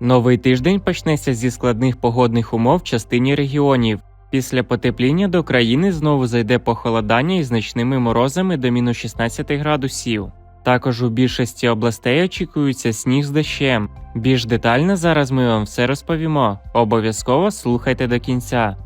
Новий тиждень почнеться зі складних погодних умов в частині регіонів. Після потепління до країни знову зайде похолодання із значними морозами до мінус 16 градусів. Також у більшості областей очікується сніг з дощем. Більш детально зараз ми вам все розповімо. Обов'язково слухайте до кінця.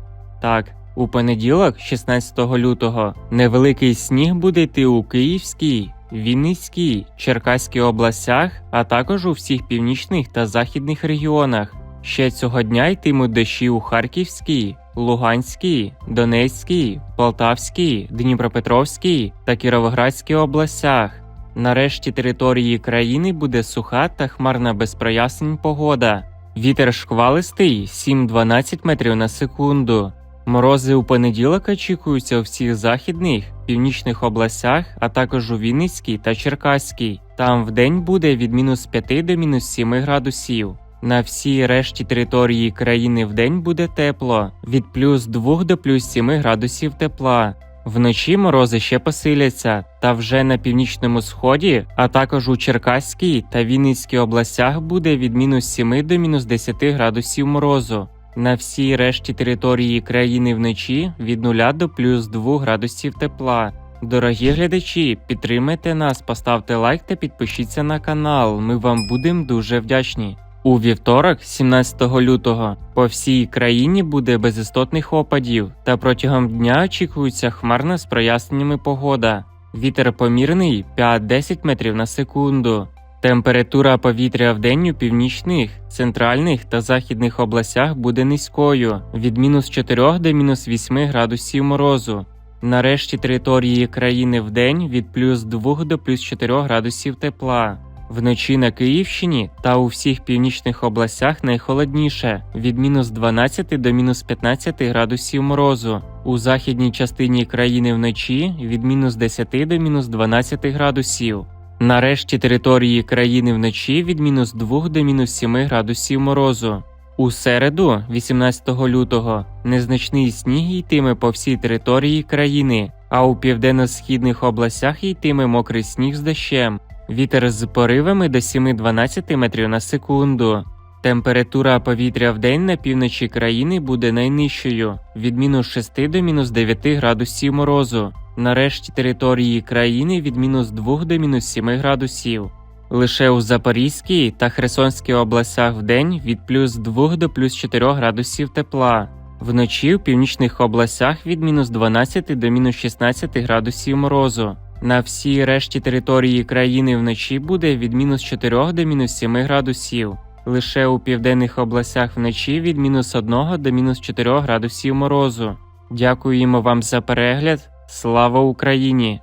Так, у понеділок, 16 лютого, невеликий сніг буде йти у Київській, Вінницькій, Черкаській областях, а також у всіх північних та західних регіонах. Ще цього дня йтимуть дощі у Харківській, Луганській, Донецькій, Полтавській, Дніпропетровській та Кіровоградській областях. Нарешті території країни буде суха та хмарна без прояснень погода. Вітер шквалистий 7-12 метрів на секунду. Морози у понеділок очікуються у всіх західних, північних областях, а також у Вінницькій та Черкаській. Там вдень буде від мінус 5 до мінус 7 градусів. На всій решті території країни вдень буде тепло від плюс 2 до плюс 7 градусів тепла. Вночі морози ще посиляться, та вже на північному сході, а також у Черкаській та Вінницькій областях буде від мінус 7 до мінус 10 градусів морозу. На всій решті території країни вночі від 0 до плюс 2 градусів тепла. Дорогі глядачі, підтримайте нас, поставте лайк та підпишіться на канал. Ми вам будемо дуже вдячні. У вівторок, 17 лютого, по всій країні буде без істотних опадів, та протягом дня очікується хмарна з проясненнями погода. Вітер помірний 5-10 метрів на секунду. Температура повітря в день у північних, центральних та західних областях буде низькою від мінус 4 до мінус 8 градусів морозу. Нарешті території країни в день від плюс 2 до плюс 4 градусів тепла. Вночі на Київщині та у всіх північних областях найхолодніше від мінус 12 до мінус 15 градусів морозу. У західній частині країни вночі від мінус 10 до мінус 12 градусів. Нарешті території країни вночі від мінус 2 до мінус 7 градусів морозу. У середу, 18 лютого, незначний сніг йтиме по всій території країни, а у південно-східних областях йтиме мокрий сніг з дощем. Вітер з поривами до 7-12 метрів на секунду. Температура повітря в день на півночі країни буде найнижчою від мінус 6 до мінус 9 градусів морозу. Нарешті території країни від мінус 2 до мінус 7 градусів. Лише у Запорізькій та Херсонській областях в день від плюс 2 до плюс 4 градусів тепла. Вночі в північних областях від мінус 12 до мінус 16 градусів морозу. На всій решті території країни вночі буде від мінус 4 до мінус 7 градусів. Лише у південних областях вночі від мінус 1 до мінус 4 градусів морозу. Дякуємо вам за перегляд. Слава Україні!